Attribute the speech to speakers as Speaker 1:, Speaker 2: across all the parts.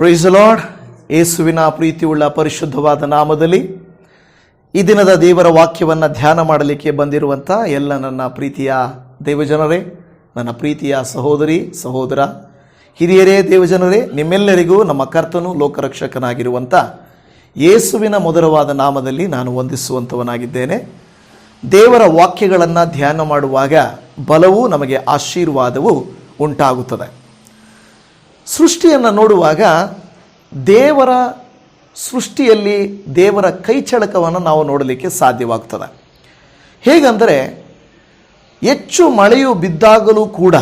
Speaker 1: price lord ಯೇಸುವಿನ ಪ್ರೀತಿಯುಳ್ಳ ಪರಿಶುದ್ಧವಾದ ನಾಮದಲ್ಲಿ ಈ ದಿನದ ದೇವರ ವಾಕ್ಯವನ್ನು ಧ್ಯಾನ ಮಾಡಲಿಕ್ಕೆ ಬಂದಿರುವಂಥ ಎಲ್ಲ ನನ್ನ ಪ್ರೀತಿಯ ದೇವಜನರೇ ನನ್ನ ಪ್ರೀತಿಯ ಸಹೋದರಿ ಸಹೋದರ ಹಿರಿಯರೇ ದೇವಜನರೇ ನಿಮ್ಮೆಲ್ಲರಿಗೂ ನಮ್ಮ ಕರ್ತನು ಲೋಕರಕ್ಷಕನಾಗಿರುವಂಥ ಯೇಸುವಿನ ಮಧುರವಾದ ನಾಮದಲ್ಲಿ ನಾನು ವಂದಿಸುವಂಥವನಾಗಿದ್ದೇನೆ ದೇವರ ವಾಕ್ಯಗಳನ್ನು ಧ್ಯಾನ ಮಾಡುವಾಗ ಬಲವು ನಮಗೆ ಆಶೀರ್ವಾದವು ಉಂಟಾಗುತ್ತದೆ ಸೃಷ್ಟಿಯನ್ನು ನೋಡುವಾಗ ದೇವರ ಸೃಷ್ಟಿಯಲ್ಲಿ ದೇವರ ಕೈಚಳಕವನ್ನು ನಾವು ನೋಡಲಿಕ್ಕೆ ಸಾಧ್ಯವಾಗ್ತದೆ ಹೇಗಂದರೆ ಹೆಚ್ಚು ಮಳೆಯು ಬಿದ್ದಾಗಲೂ ಕೂಡ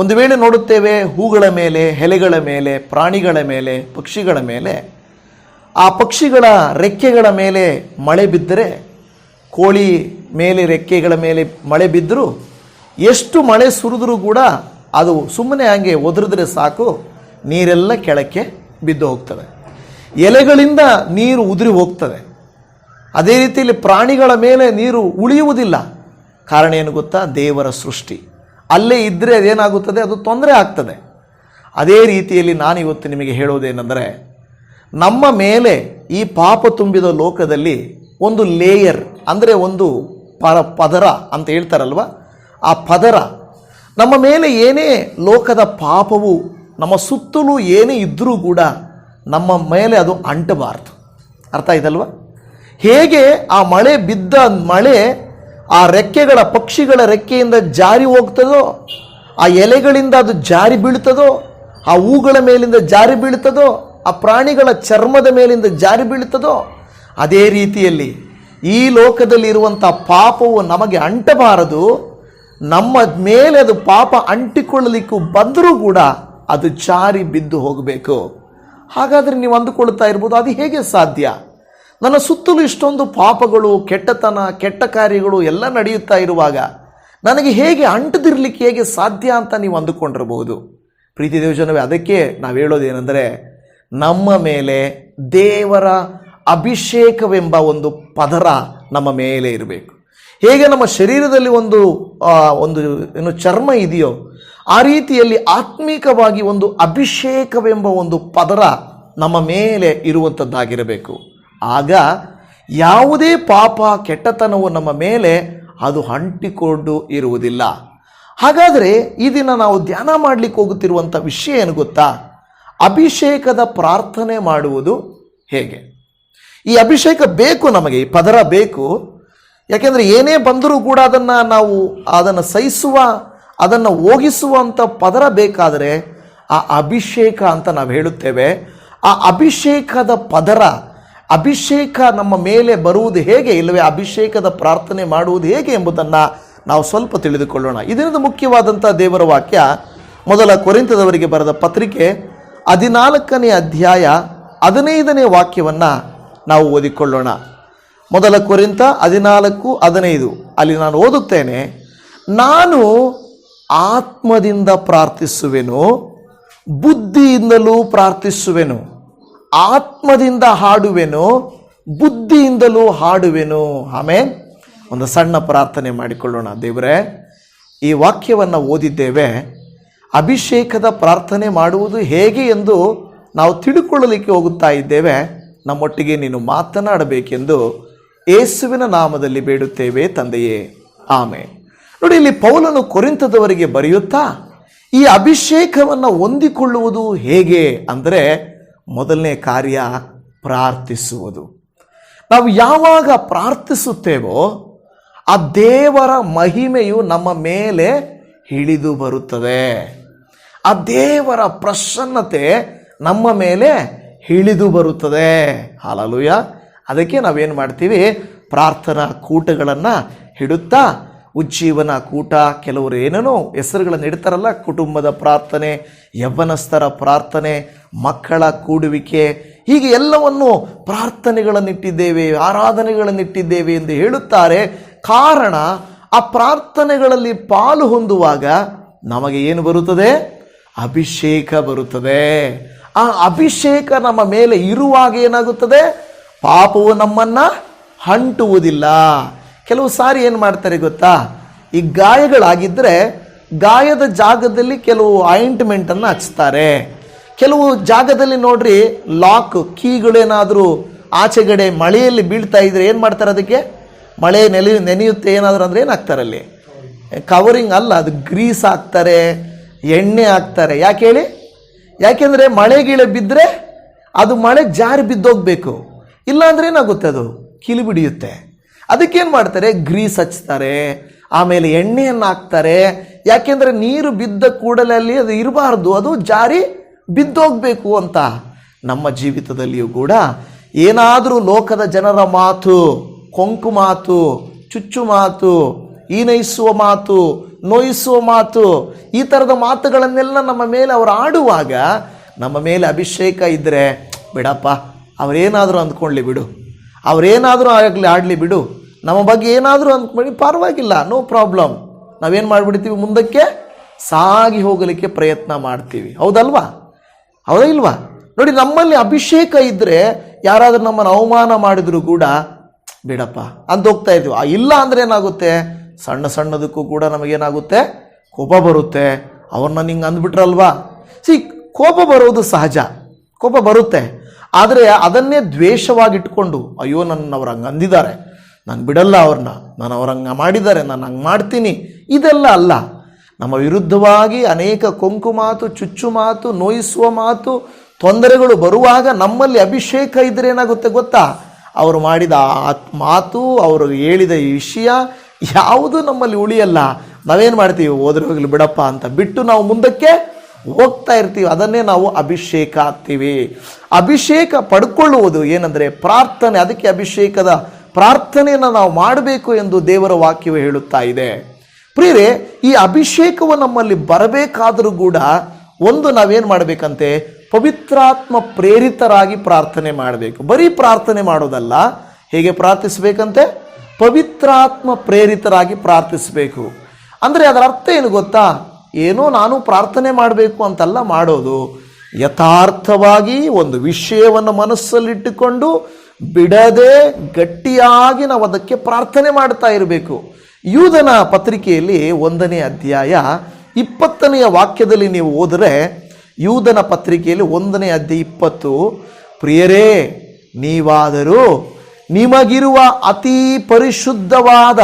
Speaker 1: ಒಂದು ವೇಳೆ ನೋಡುತ್ತೇವೆ ಹೂಗಳ ಮೇಲೆ ಎಲೆಗಳ ಮೇಲೆ ಪ್ರಾಣಿಗಳ ಮೇಲೆ ಪಕ್ಷಿಗಳ ಮೇಲೆ ಆ ಪಕ್ಷಿಗಳ ರೆಕ್ಕೆಗಳ ಮೇಲೆ ಮಳೆ ಬಿದ್ದರೆ ಕೋಳಿ ಮೇಲೆ ರೆಕ್ಕೆಗಳ ಮೇಲೆ ಮಳೆ ಬಿದ್ದರೂ ಎಷ್ಟು ಮಳೆ ಸುರಿದರೂ ಕೂಡ ಅದು ಸುಮ್ಮನೆ ಹಾಗೆ ಒದರಿದ್ರೆ ಸಾಕು ನೀರೆಲ್ಲ ಕೆಳಕ್ಕೆ ಬಿದ್ದು ಹೋಗ್ತದೆ ಎಲೆಗಳಿಂದ ನೀರು ಉದುರಿ ಹೋಗ್ತದೆ ಅದೇ ರೀತಿಯಲ್ಲಿ ಪ್ರಾಣಿಗಳ ಮೇಲೆ ನೀರು ಉಳಿಯುವುದಿಲ್ಲ ಕಾರಣ ಏನು ಗೊತ್ತಾ ದೇವರ ಸೃಷ್ಟಿ ಅಲ್ಲೇ ಇದ್ದರೆ ಅದೇನಾಗುತ್ತದೆ ಅದು ತೊಂದರೆ ಆಗ್ತದೆ ಅದೇ ರೀತಿಯಲ್ಲಿ ನಾನಿವತ್ತು ನಿಮಗೆ ಹೇಳೋದೇನೆಂದರೆ ನಮ್ಮ ಮೇಲೆ ಈ ಪಾಪ ತುಂಬಿದ ಲೋಕದಲ್ಲಿ ಒಂದು ಲೇಯರ್ ಅಂದರೆ ಒಂದು ಪರ ಪದರ ಅಂತ ಹೇಳ್ತಾರಲ್ವ ಆ ಪದರ ನಮ್ಮ ಮೇಲೆ ಏನೇ ಲೋಕದ ಪಾಪವು ನಮ್ಮ ಸುತ್ತಲೂ ಏನೇ ಇದ್ದರೂ ಕೂಡ ನಮ್ಮ ಮೇಲೆ ಅದು ಅಂಟಬಾರದು ಅರ್ಥ ಆಯ್ತಲ್ವ ಹೇಗೆ ಆ ಮಳೆ ಬಿದ್ದ ಮಳೆ ಆ ರೆಕ್ಕೆಗಳ ಪಕ್ಷಿಗಳ ರೆಕ್ಕೆಯಿಂದ ಜಾರಿ ಹೋಗ್ತದೋ ಆ ಎಲೆಗಳಿಂದ ಅದು ಜಾರಿ ಬೀಳ್ತದೋ ಆ ಹೂಗಳ ಮೇಲಿಂದ ಜಾರಿ ಬೀಳ್ತದೋ ಆ ಪ್ರಾಣಿಗಳ ಚರ್ಮದ ಮೇಲಿಂದ ಜಾರಿ ಬೀಳ್ತದೋ ಅದೇ ರೀತಿಯಲ್ಲಿ ಈ ಲೋಕದಲ್ಲಿರುವಂಥ ಪಾಪವು ನಮಗೆ ಅಂಟಬಾರದು ನಮ್ಮ ಮೇಲೆ ಅದು ಪಾಪ ಅಂಟಿಕೊಳ್ಳಲಿಕ್ಕೂ ಬಂದರೂ ಕೂಡ ಅದು ಜಾರಿ ಬಿದ್ದು ಹೋಗಬೇಕು ಹಾಗಾದರೆ ನೀವು ಅಂದುಕೊಳ್ತಾ ಇರ್ಬೋದು ಅದು ಹೇಗೆ ಸಾಧ್ಯ ನನ್ನ ಸುತ್ತಲೂ ಇಷ್ಟೊಂದು ಪಾಪಗಳು ಕೆಟ್ಟತನ ಕೆಟ್ಟ ಕಾರ್ಯಗಳು ಎಲ್ಲ ನಡೆಯುತ್ತಾ ಇರುವಾಗ ನನಗೆ ಹೇಗೆ ಅಂಟದಿರಲಿಕ್ಕೆ ಹೇಗೆ ಸಾಧ್ಯ ಅಂತ ನೀವು ಅಂದುಕೊಂಡಿರಬಹುದು ಪ್ರೀತಿ ದೇವಜನವೇ ಅದಕ್ಕೆ ನಾವು ಹೇಳೋದೇನೆಂದರೆ ನಮ್ಮ ಮೇಲೆ ದೇವರ ಅಭಿಷೇಕವೆಂಬ ಒಂದು ಪದರ ನಮ್ಮ ಮೇಲೆ ಇರಬೇಕು ಹೇಗೆ ನಮ್ಮ ಶರೀರದಲ್ಲಿ ಒಂದು ಒಂದು ಏನು ಚರ್ಮ ಇದೆಯೋ ಆ ರೀತಿಯಲ್ಲಿ ಆತ್ಮಿಕವಾಗಿ ಒಂದು ಅಭಿಷೇಕವೆಂಬ ಒಂದು ಪದರ ನಮ್ಮ ಮೇಲೆ ಇರುವಂಥದ್ದಾಗಿರಬೇಕು ಆಗ ಯಾವುದೇ ಪಾಪ ಕೆಟ್ಟತನವು ನಮ್ಮ ಮೇಲೆ ಅದು ಅಂಟಿಕೊಂಡು ಇರುವುದಿಲ್ಲ ಹಾಗಾದರೆ ಈ ದಿನ ನಾವು ಧ್ಯಾನ ಮಾಡಲಿಕ್ಕೆ ಹೋಗುತ್ತಿರುವಂಥ ವಿಷಯ ಏನು ಗೊತ್ತಾ ಅಭಿಷೇಕದ ಪ್ರಾರ್ಥನೆ ಮಾಡುವುದು ಹೇಗೆ ಈ ಅಭಿಷೇಕ ಬೇಕು ನಮಗೆ ಈ ಪದರ ಬೇಕು ಯಾಕೆಂದರೆ ಏನೇ ಬಂದರೂ ಕೂಡ ಅದನ್ನು ನಾವು ಅದನ್ನು ಸಹಿಸುವ ಅದನ್ನು ಓಗಿಸುವಂಥ ಪದರ ಬೇಕಾದರೆ ಆ ಅಭಿಷೇಕ ಅಂತ ನಾವು ಹೇಳುತ್ತೇವೆ ಆ ಅಭಿಷೇಕದ ಪದರ ಅಭಿಷೇಕ ನಮ್ಮ ಮೇಲೆ ಬರುವುದು ಹೇಗೆ ಇಲ್ಲವೇ ಅಭಿಷೇಕದ ಪ್ರಾರ್ಥನೆ ಮಾಡುವುದು ಹೇಗೆ ಎಂಬುದನ್ನು ನಾವು ಸ್ವಲ್ಪ ತಿಳಿದುಕೊಳ್ಳೋಣ ಇದರಿಂದ ಮುಖ್ಯವಾದಂಥ ದೇವರ ವಾಕ್ಯ ಮೊದಲ ಕೊರೆಂತದವರಿಗೆ ಬರೆದ ಪತ್ರಿಕೆ ಹದಿನಾಲ್ಕನೇ ಅಧ್ಯಾಯ ಹದಿನೈದನೇ ವಾಕ್ಯವನ್ನು ನಾವು ಓದಿಕೊಳ್ಳೋಣ ಮೊದಲ ಕುರಿತ ಹದಿನಾಲ್ಕು ಹದಿನೈದು ಅಲ್ಲಿ ನಾನು ಓದುತ್ತೇನೆ ನಾನು ಆತ್ಮದಿಂದ ಪ್ರಾರ್ಥಿಸುವೆನು ಬುದ್ಧಿಯಿಂದಲೂ ಪ್ರಾರ್ಥಿಸುವೆನು ಆತ್ಮದಿಂದ ಹಾಡುವೆನು ಬುದ್ಧಿಯಿಂದಲೂ ಹಾಡುವೆನು ಆಮೇಲೆ ಒಂದು ಸಣ್ಣ ಪ್ರಾರ್ಥನೆ ಮಾಡಿಕೊಳ್ಳೋಣ ದೇವರೇ ಈ ವಾಕ್ಯವನ್ನು ಓದಿದ್ದೇವೆ ಅಭಿಷೇಕದ ಪ್ರಾರ್ಥನೆ ಮಾಡುವುದು ಹೇಗೆ ಎಂದು ನಾವು ತಿಳ್ಕೊಳ್ಳಲಿಕ್ಕೆ ಹೋಗುತ್ತಾ ಇದ್ದೇವೆ ನಮ್ಮೊಟ್ಟಿಗೆ ನೀನು ಮಾತನಾಡಬೇಕೆಂದು ಏಸುವಿನ ನಾಮದಲ್ಲಿ ಬೇಡುತ್ತೇವೆ ತಂದೆಯೇ ಆಮೆ ನೋಡಿ ಇಲ್ಲಿ ಪೌಲನು ಕೊರಿಂತದವರಿಗೆ ಬರೆಯುತ್ತಾ ಈ ಅಭಿಷೇಕವನ್ನು ಹೊಂದಿಕೊಳ್ಳುವುದು ಹೇಗೆ ಅಂದರೆ ಮೊದಲನೇ ಕಾರ್ಯ ಪ್ರಾರ್ಥಿಸುವುದು ನಾವು ಯಾವಾಗ ಪ್ರಾರ್ಥಿಸುತ್ತೇವೋ ಆ ದೇವರ ಮಹಿಮೆಯು ನಮ್ಮ ಮೇಲೆ ಹಿಡಿದು ಬರುತ್ತದೆ ಆ ದೇವರ ಪ್ರಸನ್ನತೆ ನಮ್ಮ ಮೇಲೆ ಹಿಡಿದು ಬರುತ್ತದೆ ಹಾಲಲುಯ್ಯ ಅದಕ್ಕೆ ನಾವೇನು ಮಾಡ್ತೀವಿ ಪ್ರಾರ್ಥನಾ ಕೂಟಗಳನ್ನು ಹಿಡುತ್ತಾ ಉಜ್ಜೀವನ ಕೂಟ ಕೆಲವರು ಏನೇನೋ ಹೆಸರುಗಳನ್ನು ಇಡ್ತಾರಲ್ಲ ಕುಟುಂಬದ ಪ್ರಾರ್ಥನೆ ಯವ್ವನಸ್ಥರ ಪ್ರಾರ್ಥನೆ ಮಕ್ಕಳ ಕೂಡುವಿಕೆ ಹೀಗೆ ಎಲ್ಲವನ್ನು ಪ್ರಾರ್ಥನೆಗಳನ್ನಿಟ್ಟಿದ್ದೇವೆ ಆರಾಧನೆಗಳನ್ನಿಟ್ಟಿದ್ದೇವೆ ಎಂದು ಹೇಳುತ್ತಾರೆ ಕಾರಣ ಆ ಪ್ರಾರ್ಥನೆಗಳಲ್ಲಿ ಪಾಲು ಹೊಂದುವಾಗ ನಮಗೆ ಏನು ಬರುತ್ತದೆ ಅಭಿಷೇಕ ಬರುತ್ತದೆ ಆ ಅಭಿಷೇಕ ನಮ್ಮ ಮೇಲೆ ಇರುವಾಗ ಏನಾಗುತ್ತದೆ ಪಾಪವು ನಮ್ಮನ್ನ ಹಂಟುವುದಿಲ್ಲ ಕೆಲವು ಸಾರಿ ಏನು ಮಾಡ್ತಾರೆ ಗೊತ್ತಾ ಈ ಗಾಯಗಳಾಗಿದ್ದರೆ ಗಾಯದ ಜಾಗದಲ್ಲಿ ಕೆಲವು ಆಯಿಂಟ್ಮೆಂಟನ್ನು ಹಚ್ತಾರೆ ಕೆಲವು ಜಾಗದಲ್ಲಿ ನೋಡ್ರಿ ಲಾಕ್ ಕೀಗಳೇನಾದರೂ ಆಚೆಗಡೆ ಮಳೆಯಲ್ಲಿ ಬೀಳ್ತಾ ಇದ್ರೆ ಏನು ಮಾಡ್ತಾರೆ ಅದಕ್ಕೆ ಮಳೆ ನೆಲೆ ನೆನೆಯುತ್ತೆ ಏನಾದರೂ ಅಂದರೆ ಏನಾಗ್ತಾರೆ ಅಲ್ಲಿ ಕವರಿಂಗ್ ಅಲ್ಲ ಅದು ಗ್ರೀಸ್ ಹಾಕ್ತಾರೆ ಎಣ್ಣೆ ಹಾಕ್ತಾರೆ ಯಾಕೆ ಹೇಳಿ ಯಾಕೆಂದರೆ ಮಳೆ ಗಿಳೆ ಬಿದ್ದರೆ ಅದು ಮಳೆ ಜಾರಿ ಬಿದ್ದೋಗ್ಬೇಕು ಇಲ್ಲ ಅಂದ್ರೆ ಏನಾಗುತ್ತೆ ಅದು ಕಿಲಿಬಿಡಿಯುತ್ತೆ ಬಿಡಿಯುತ್ತೆ ಅದಕ್ಕೇನು ಮಾಡ್ತಾರೆ ಗ್ರೀಸ್ ಹಚ್ತಾರೆ ಆಮೇಲೆ ಎಣ್ಣೆಯನ್ನು ಹಾಕ್ತಾರೆ ಯಾಕೆಂದರೆ ನೀರು ಬಿದ್ದ ಕೂಡಲಲ್ಲಿ ಅದು ಇರಬಾರ್ದು ಅದು ಜಾರಿ ಬಿದ್ದೋಗಬೇಕು ಅಂತ ನಮ್ಮ ಜೀವಿತದಲ್ಲಿಯೂ ಕೂಡ ಏನಾದರೂ ಲೋಕದ ಜನರ ಮಾತು ಕೊಂಕು ಮಾತು ಚುಚ್ಚು ಮಾತು ಈನೈಸುವ ಮಾತು ನೋಯಿಸುವ ಮಾತು ಈ ಥರದ ಮಾತುಗಳನ್ನೆಲ್ಲ ನಮ್ಮ ಮೇಲೆ ಅವರು ಆಡುವಾಗ ನಮ್ಮ ಮೇಲೆ ಅಭಿಷೇಕ ಇದ್ದರೆ ಬಿಡಪ್ಪ ಅವರೇನಾದರೂ ಅಂದ್ಕೊಳ್ಳಿ ಬಿಡು ಅವರೇನಾದರೂ ಆಗಲಿ ಆಡಲಿ ಬಿಡು ನಮ್ಮ ಬಗ್ಗೆ ಏನಾದರೂ ಅಂದ್ಕೊಂಡು ಪರವಾಗಿಲ್ಲ ನೋ ಪ್ರಾಬ್ಲಮ್ ನಾವೇನು ಮಾಡಿಬಿಡ್ತೀವಿ ಮುಂದಕ್ಕೆ ಸಾಗಿ ಹೋಗಲಿಕ್ಕೆ ಪ್ರಯತ್ನ ಮಾಡ್ತೀವಿ ಹೌದಲ್ವಾ ಹೌದಾ ಇಲ್ವಾ ನೋಡಿ ನಮ್ಮಲ್ಲಿ ಅಭಿಷೇಕ ಇದ್ದರೆ ಯಾರಾದರೂ ನಮ್ಮನ್ನು ಅವಮಾನ ಮಾಡಿದರೂ ಕೂಡ ಬಿಡಪ್ಪ ಅಂತ ಹೋಗ್ತಾ ಇದ್ವಿ ಇಲ್ಲ ಅಂದರೆ ಏನಾಗುತ್ತೆ ಸಣ್ಣ ಸಣ್ಣದಕ್ಕೂ ಕೂಡ ನಮಗೇನಾಗುತ್ತೆ ಕೋಪ ಬರುತ್ತೆ ಅವ್ರನ್ನ ನಿಂಗೆ ಅಂದ್ಬಿಟ್ರಲ್ವಾ ಸಿ ಕೋಪ ಬರೋದು ಸಹಜ ಕೋಪ ಬರುತ್ತೆ ಆದರೆ ಅದನ್ನೇ ದ್ವೇಷವಾಗಿಟ್ಕೊಂಡು ಅಯ್ಯೋ ನನ್ನ ಅವ್ರು ಹಂಗೆ ಅಂದಿದ್ದಾರೆ ನಾನು ಬಿಡಲ್ಲ ಅವ್ರನ್ನ ನಾನು ಅವ್ರು ಹಂಗೆ ಮಾಡಿದ್ದಾರೆ ನಾನು ಹಂಗೆ ಮಾಡ್ತೀನಿ ಇದೆಲ್ಲ ಅಲ್ಲ ನಮ್ಮ ವಿರುದ್ಧವಾಗಿ ಅನೇಕ ಕೊಂಕು ಮಾತು ಚುಚ್ಚು ಮಾತು ನೋಯಿಸುವ ಮಾತು ತೊಂದರೆಗಳು ಬರುವಾಗ ನಮ್ಮಲ್ಲಿ ಅಭಿಷೇಕ ಇದ್ರೆ ಏನಾಗುತ್ತೆ ಗೊತ್ತಾ ಅವರು ಮಾಡಿದ ಮಾತು ಅವರು ಹೇಳಿದ ಈ ವಿಷಯ ಯಾವುದು ನಮ್ಮಲ್ಲಿ ಉಳಿಯಲ್ಲ ನಾವೇನು ಮಾಡ್ತೀವಿ ಹೋಗ್ಲಿ ಬಿಡಪ್ಪ ಅಂತ ಬಿಟ್ಟು ನಾವು ಮುಂದಕ್ಕೆ ಹೋಗ್ತಾ ಇರ್ತೀವಿ ಅದನ್ನೇ ನಾವು ಅಭಿಷೇಕ ಆಗ್ತೀವಿ ಅಭಿಷೇಕ ಪಡ್ಕೊಳ್ಳುವುದು ಏನಂದರೆ ಪ್ರಾರ್ಥನೆ ಅದಕ್ಕೆ ಅಭಿಷೇಕದ ಪ್ರಾರ್ಥನೆಯನ್ನು ನಾವು ಮಾಡಬೇಕು ಎಂದು ದೇವರ ವಾಕ್ಯವು ಹೇಳುತ್ತಾ ಇದೆ ಪ್ರೀರೇ ಈ ಅಭಿಷೇಕವು ನಮ್ಮಲ್ಲಿ ಬರಬೇಕಾದರೂ ಕೂಡ ಒಂದು ನಾವೇನು ಮಾಡಬೇಕಂತೆ ಪವಿತ್ರಾತ್ಮ ಪ್ರೇರಿತರಾಗಿ ಪ್ರಾರ್ಥನೆ ಮಾಡಬೇಕು ಬರೀ ಪ್ರಾರ್ಥನೆ ಮಾಡೋದಲ್ಲ ಹೇಗೆ ಪ್ರಾರ್ಥಿಸಬೇಕಂತೆ ಪವಿತ್ರಾತ್ಮ ಪ್ರೇರಿತರಾಗಿ ಪ್ರಾರ್ಥಿಸಬೇಕು ಅಂದರೆ ಅದರ ಅರ್ಥ ಏನು ಗೊತ್ತಾ ಏನೋ ನಾನು ಪ್ರಾರ್ಥನೆ ಮಾಡಬೇಕು ಅಂತಲ್ಲ ಮಾಡೋದು ಯಥಾರ್ಥವಾಗಿ ಒಂದು ವಿಷಯವನ್ನು ಮನಸ್ಸಲ್ಲಿಟ್ಟುಕೊಂಡು ಬಿಡದೆ ಗಟ್ಟಿಯಾಗಿ ನಾವು ಅದಕ್ಕೆ ಪ್ರಾರ್ಥನೆ ಮಾಡ್ತಾ ಇರಬೇಕು ಯೂದನ ಪತ್ರಿಕೆಯಲ್ಲಿ ಒಂದನೇ ಅಧ್ಯಾಯ ಇಪ್ಪತ್ತನೆಯ ವಾಕ್ಯದಲ್ಲಿ ನೀವು ಓದರೆ ಯೂದನ ಪತ್ರಿಕೆಯಲ್ಲಿ ಒಂದನೇ ಅಧ್ಯಾಯ ಇಪ್ಪತ್ತು ಪ್ರಿಯರೇ ನೀವಾದರೂ ನಿಮಗಿರುವ ಅತಿ ಪರಿಶುದ್ಧವಾದ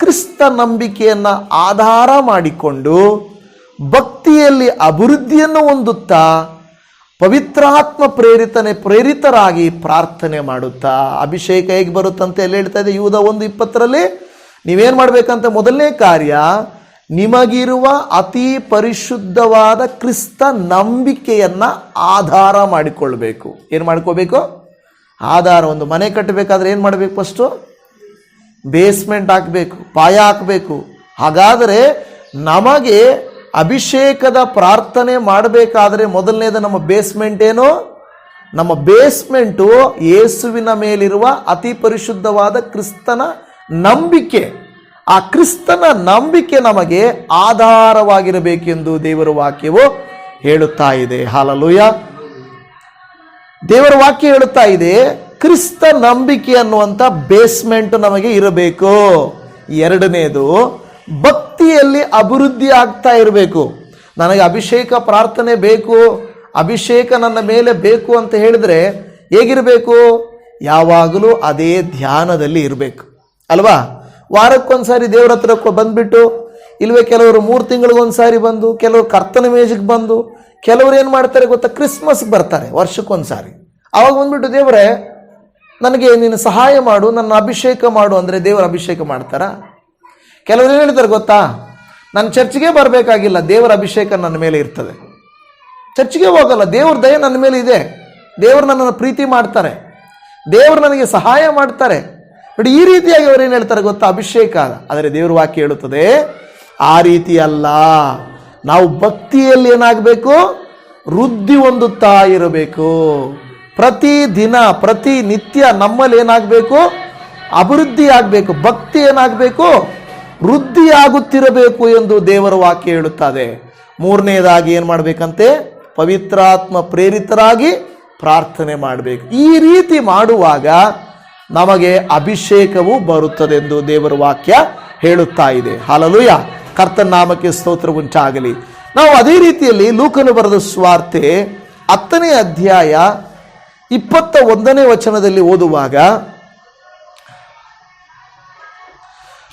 Speaker 1: ಕ್ರಿಸ್ತ ನಂಬಿಕೆಯನ್ನು ಆಧಾರ ಮಾಡಿಕೊಂಡು ಭಕ್ತಿಯಲ್ಲಿ ಅಭಿವೃದ್ಧಿಯನ್ನು ಹೊಂದುತ್ತಾ ಪವಿತ್ರಾತ್ಮ ಪ್ರೇರಿತನೆ ಪ್ರೇರಿತರಾಗಿ ಪ್ರಾರ್ಥನೆ ಮಾಡುತ್ತಾ ಅಭಿಷೇಕ ಹೇಗೆ ಬರುತ್ತಂತೆ ಎಲ್ಲಿ ಹೇಳ್ತಾ ಇದೆ ಯೂದ ಒಂದು ಇಪ್ಪತ್ತರಲ್ಲಿ ನೀವೇನು ಮಾಡಬೇಕಂತ ಮೊದಲನೇ ಕಾರ್ಯ ನಿಮಗಿರುವ ಅತಿ ಪರಿಶುದ್ಧವಾದ ಕ್ರಿಸ್ತ ನಂಬಿಕೆಯನ್ನು ಆಧಾರ ಮಾಡಿಕೊಳ್ಬೇಕು ಏನು ಮಾಡ್ಕೋಬೇಕು ಆಧಾರ ಒಂದು ಮನೆ ಕಟ್ಟಬೇಕಾದ್ರೆ ಏನು ಮಾಡಬೇಕು ಫಸ್ಟು ಬೇಸ್ಮೆಂಟ್ ಹಾಕಬೇಕು ಪಾಯ ಹಾಕಬೇಕು ಹಾಗಾದರೆ ನಮಗೆ ಅಭಿಷೇಕದ ಪ್ರಾರ್ಥನೆ ಮಾಡಬೇಕಾದ್ರೆ ಮೊದಲನೇದು ನಮ್ಮ ಬೇಸ್ಮೆಂಟ್ ಏನು ನಮ್ಮ ಬೇಸ್ಮೆಂಟು ಯೇಸುವಿನ ಮೇಲಿರುವ ಅತಿ ಪರಿಶುದ್ಧವಾದ ಕ್ರಿಸ್ತನ ನಂಬಿಕೆ ಆ ಕ್ರಿಸ್ತನ ನಂಬಿಕೆ ನಮಗೆ ಆಧಾರವಾಗಿರಬೇಕೆಂದು ದೇವರ ವಾಕ್ಯವು ಹೇಳುತ್ತಾ ಇದೆ ಹಾಲಲೂಯ ದೇವರ ವಾಕ್ಯ ಹೇಳುತ್ತಾ ಇದೆ ಕ್ರಿಸ್ತ ನಂಬಿಕೆ ಅನ್ನುವಂಥ ಬೇಸ್ಮೆಂಟ್ ನಮಗೆ ಇರಬೇಕು ಎರಡನೇದು ಭಕ್ತಿಯಲ್ಲಿ ಅಭಿವೃದ್ಧಿ ಆಗ್ತಾ ಇರಬೇಕು ನನಗೆ ಅಭಿಷೇಕ ಪ್ರಾರ್ಥನೆ ಬೇಕು ಅಭಿಷೇಕ ನನ್ನ ಮೇಲೆ ಬೇಕು ಅಂತ ಹೇಳಿದರೆ ಹೇಗಿರಬೇಕು ಯಾವಾಗಲೂ ಅದೇ ಧ್ಯಾನದಲ್ಲಿ ಇರಬೇಕು ಅಲ್ವಾ ವಾರಕ್ಕೊಂದ್ಸಾರಿ ಸಾರಿ ದೇವ್ರ ಹತ್ರಕ್ಕೆ ಬಂದುಬಿಟ್ಟು ಇಲ್ವೇ ಕೆಲವರು ಮೂರು ತಿಂಗಳಿಗೊಂದು ಸಾರಿ ಬಂದು ಕೆಲವರು ಕರ್ತನ ಮೇಜಿಗೆ ಬಂದು ಕೆಲವರು ಏನು ಮಾಡ್ತಾರೆ ಗೊತ್ತಾ ಕ್ರಿಸ್ಮಸ್ಗೆ ಬರ್ತಾರೆ ವರ್ಷಕ್ಕೊಂದು ಸಾರಿ ಆವಾಗ ಬಂದುಬಿಟ್ಟು ದೇವರೇ ನನಗೆ ನೀನು ಸಹಾಯ ಮಾಡು ನನ್ನ ಅಭಿಷೇಕ ಮಾಡು ಅಂದರೆ ದೇವರ ಅಭಿಷೇಕ ಮಾಡ್ತಾರಾ ಕೆಲವರು ಏನು ಹೇಳ್ತಾರೆ ಗೊತ್ತಾ ನಾನು ಚರ್ಚ್ಗೆ ಬರಬೇಕಾಗಿಲ್ಲ ದೇವರ ಅಭಿಷೇಕ ನನ್ನ ಮೇಲೆ ಇರ್ತದೆ ಚರ್ಚ್ಗೆ ಹೋಗಲ್ಲ ದೇವ್ರ ದಯೆ ನನ್ನ ಮೇಲೆ ಇದೆ ದೇವರು ನನ್ನನ್ನು ಪ್ರೀತಿ ಮಾಡ್ತಾರೆ ದೇವರು ನನಗೆ ಸಹಾಯ ಮಾಡ್ತಾರೆ ನೋಡಿ ಈ ರೀತಿಯಾಗಿ ಅವರು ಏನು ಹೇಳ್ತಾರೆ ಗೊತ್ತಾ ಅಭಿಷೇಕ ಆದರೆ ದೇವರು ವಾಕ್ಯ ಹೇಳುತ್ತದೆ ಆ ರೀತಿ ಅಲ್ಲ ನಾವು ಭಕ್ತಿಯಲ್ಲಿ ಏನಾಗಬೇಕು ವೃದ್ಧಿ ಹೊಂದುತ್ತಾ ಇರಬೇಕು ಪ್ರತಿ ದಿನ ಪ್ರತಿ ನಿತ್ಯ ನಮ್ಮಲ್ಲಿ ಏನಾಗಬೇಕು ಅಭಿವೃದ್ಧಿ ಆಗಬೇಕು ಭಕ್ತಿ ಏನಾಗಬೇಕು ವೃದ್ಧಿಯಾಗುತ್ತಿರಬೇಕು ಎಂದು ದೇವರ ವಾಕ್ಯ ಹೇಳುತ್ತದೆ ಮೂರನೆಯದಾಗಿ ಏನು ಮಾಡಬೇಕಂತೆ ಪವಿತ್ರಾತ್ಮ ಪ್ರೇರಿತರಾಗಿ ಪ್ರಾರ್ಥನೆ ಮಾಡಬೇಕು ಈ ರೀತಿ ಮಾಡುವಾಗ ನಮಗೆ ಅಭಿಷೇಕವು ಬರುತ್ತದೆ ಎಂದು ದೇವರ ವಾಕ್ಯ ಹೇಳುತ್ತಾ ಇದೆ ಹಾಲಲುಯ ಕರ್ತನ ನಾಮಕ್ಕೆ ಸ್ತೋತ್ರ ಉಂಟಾಗಲಿ ನಾವು ಅದೇ ರೀತಿಯಲ್ಲಿ ಲೂಕನು ಬರೆದ ಸ್ವಾರ್ತೆ ಹತ್ತನೇ ಅಧ್ಯಾಯ ಇಪ್ಪತ್ತ ಒಂದನೇ ವಚನದಲ್ಲಿ ಓದುವಾಗ